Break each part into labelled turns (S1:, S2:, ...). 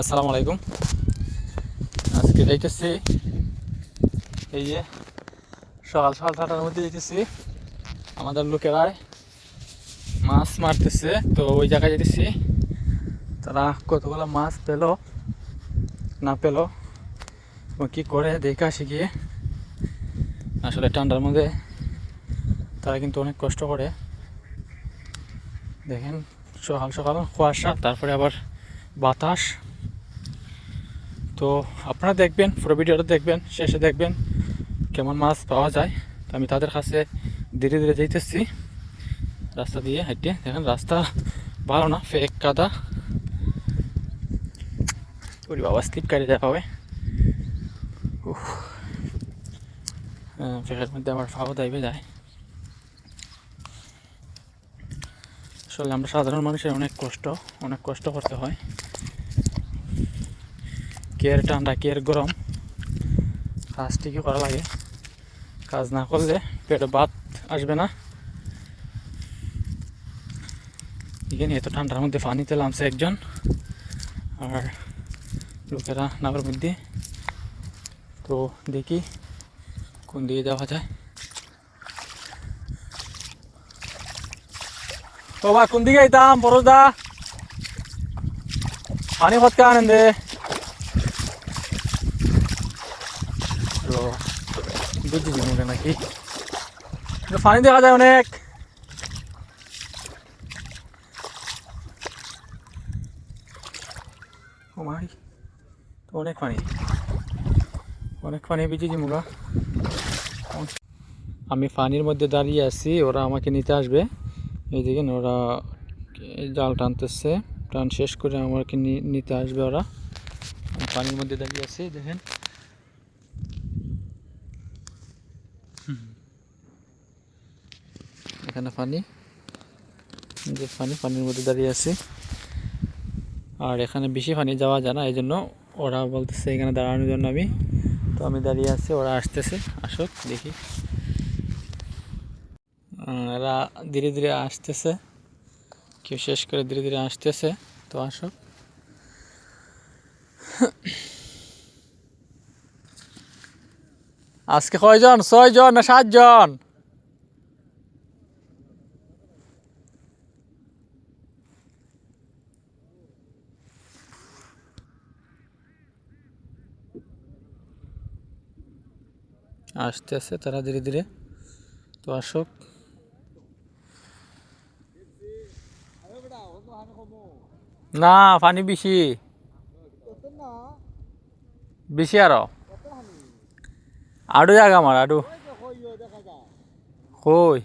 S1: আসসালামু আলাইকুম। আজকে যাইতেছি এই যে সকাল সকাল ছটার মধ্যে যেতেছি আমাদের লোকেরাই মাছ মারতেছে, তো ওই জায়গায় যেতেছি তারা কতগুলো মাছ পেল, না পেল কী করে, দেখে শিখিয়ে আসলে ঠান্ডার মধ্যে তারা কিন্তু অনেক কষ্ট করে। দেখেন, সকাল সকাল কুয়াশা, তারপরে আবার বাতাস। তো আপনারা দেখবেন, পুরো ভিডিওটা দেখবেন, শেষে দেখবেন কেমন মাছ পাওয়া যায়। তো আমি তাদের কাছে ধীরে ধীরে যেতেছি রাস্তা দিয়ে হেঁটে, দেখেন রাস্তা ভালো না, ফেক কাদা। ওরে বাবা, স্লিপ কাটে যায় পাবে। উফ। ফেকের মধ্যে আমার ফাও দাইবে যায় আসলে আমরা সাধারণ মানুষের অনেক কষ্ট অনেক কষ্ট করতে হয়। কেয়ার ঠান্ডা কেয়ার গরম কাজ ঠিকই করা লাগে। কাজ না করলে পেটে ভাত আসবে না। এখানে এত ঠান্ডার মধ্যে পানিতে নামছে একজন। আর লোকেরা নামের মধ্যে। তো দেখি কোন দিকে যাওয়া যায়। তো ভাই কোন দিকে যেতাম বড়দা পানি খতকা আনেন দে বুঝছি মুখে নাকি? পানি দেখা যায় অনেক। অনেক পানি অনেক পানি ভিজেছি মুগা আমি পানির মধ্যে দাঁড়িয়ে আছি, ওরা আমাকে নিতে আসবে। এই দেখেন, ওরা জাল টানতেছে। টান শেষ করে আমাকে নিতে আসবে ওরা। পানির মধ্যে দাঁড়িয়ে আছি, দেখেন। এখানে পানি। যে পানি, পানির মধ্যে দাঁড়িয়ে আছি। আর এখানে বেশি পানি যাওয়া যায় না এই জন্য ওরা বলতেছে এখানে দাঁড়ানোর জন্য আমি। তো আমি দাঁড়িয়ে আছি, ওরা আসতেছে, আসুক, দেখি। এরা ধীরে ধীরে আসতেছে, কেউ শেষ করে ধীরে ধীরে আসতেছে, তো আসুক। আজকে কয়জন? ছয়জন না সাতজন? আসতেছে তারা ধীরে ধীরে তো আসুক। না পানি বেশি। বেশি আরও। আডু জায়গা আমার, আডু। কই?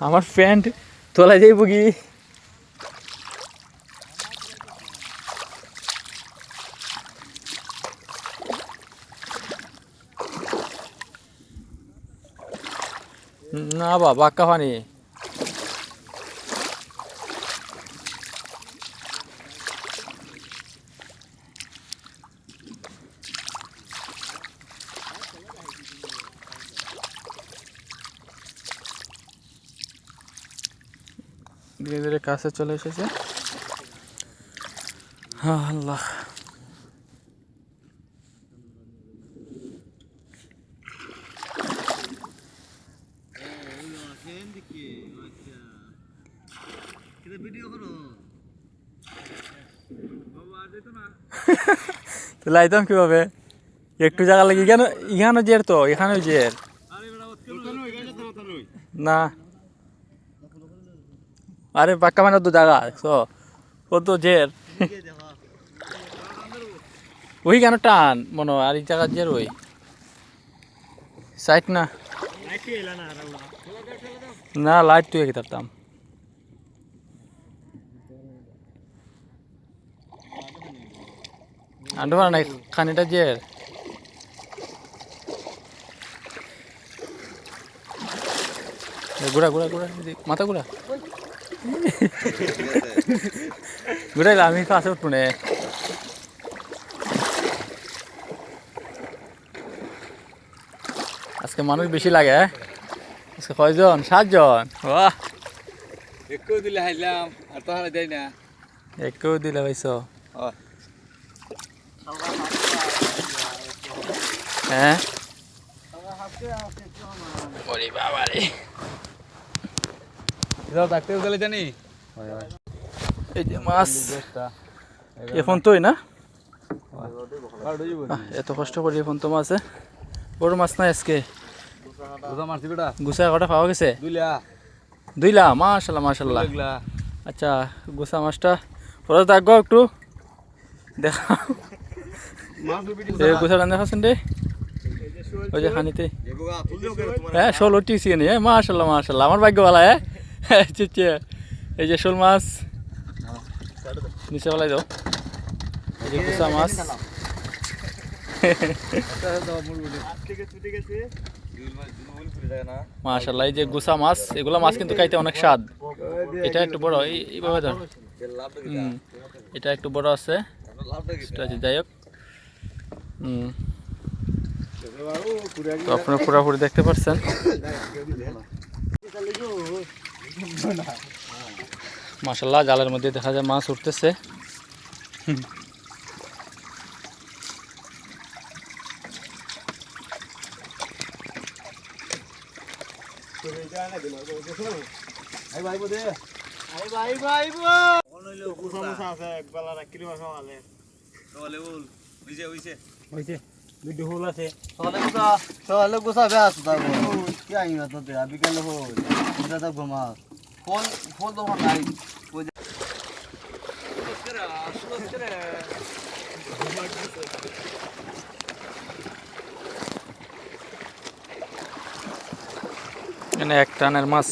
S1: আমার প্যান্ট তোলা যাইব কি? না বা বাক্কা পানি ধীরে ধীরে কাছে চলে এসেছে। হ্যাঁ আল্লাহ। তো লাইতাম কীভাবে? একটু জায়গা লাগে। এখানে এখানে জের তো এখানেও জের। না। আরে পাক্কা মানে তো জায়গা তো ও তো জের। ওই কেন টান? মনে হয় আর এই জায়গা জের ওই। সাইট না। না লাইট তুই কি তারতাম আন্ডু নাই, খানিটা জের ঘুরা ঘুরা ঘুরা মাথা ঘুরা। ঘুরাইলে, আমি কাছে উঠবো নে। আজকে মানুষ বেশি লাগে হ্যাঁ? আজকে কয়জন? সাতজন? বাহ!
S2: একটু দিলে না।
S1: হ্যাঁ। ওরে বাবা রে।
S2: এটাও ডাক্তার গেলে জানি
S1: এই যে মাছ। এখন তোই না? এত কষ্ট করি এখন তো মাছে বড় মাছ নাই আজকে। গুছা কটা পাওয়া গেছে?
S2: দুইলা
S1: মাশাল্লাহ মাশাল্লাহ আচ্ছা গুছা মাছটা পরে থাকব একটু। দেখা গুছাটা দেখাচ্ছেন রে ওই যে খানিতে হ্যাঁ শোল উঠিয়েছি নি হ্যাঁ মাশাল্লাহ মাশাল্লাহ আমার ভাগ্য ভালো হ্যাঁ আচ্ছা, আচ্ছা। এই যে শোল মাছ। নিচে ফেলাই দাও। এই যে গুছা মাছ। মাশাল্লাহ এই যে গুছা মাছ, এগুলা মাছ কিন্তু খাইতে অনেক স্বাদ। এটা একটু বড় এইভাবে ধর। এটা একটু বড় আছে। যাই হোক। তো আপনারা পুরোপুরি দেখতে পাচ্ছেন মাসাল্লাহ জালের মধ্যে দেখা যায় মাছ উঠতেছে। হুম।
S3: সকালে গোছাবে আছো তার কি আইন তাতে বিকালে হল এটা থাকব মাছ ফোন ফোন তখন নাই
S1: এখানে এক টানের মাছ।